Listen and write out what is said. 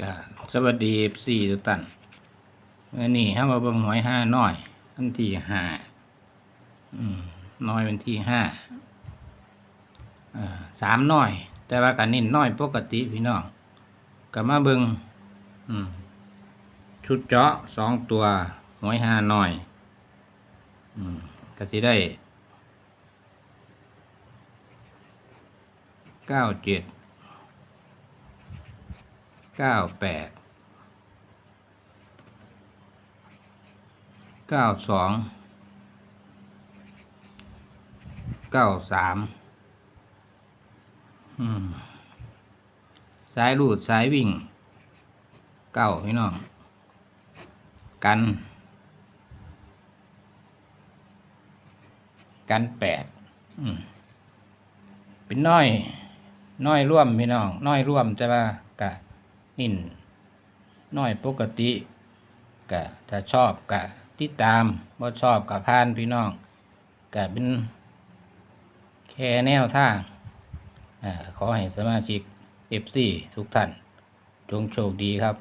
ก็สวัสดีสี่ทุกท่านวันนี้ห้ามาเบิ่งหวยห้าน้อยวันที่ห้าอืมน้อยวันที่ห้าสามน้อย แต่ว่ากันนินน้อยปกติพี่น้องก็มาเบิ่งชุดเจาะสองตัวหวยห้าน้อยอก็จะได้เก้าเจ็ด เก้าแปดเก้าสองเก้าสามสายรูดสายวิ่งเก้าพี่น้อง กัน กันแปดเป็นน้อย น้อยร่วมพี่น้อง น้อยร่วมจะว่ากะ นิ่นน้อยปกติกะถ้าชอบกะติดตามบ่ชอบกะพานพี่น้องกะเป็นแค่แนวทางอ่าขอให้สมาชิก FC ทุกท่านจงโชคดีครับ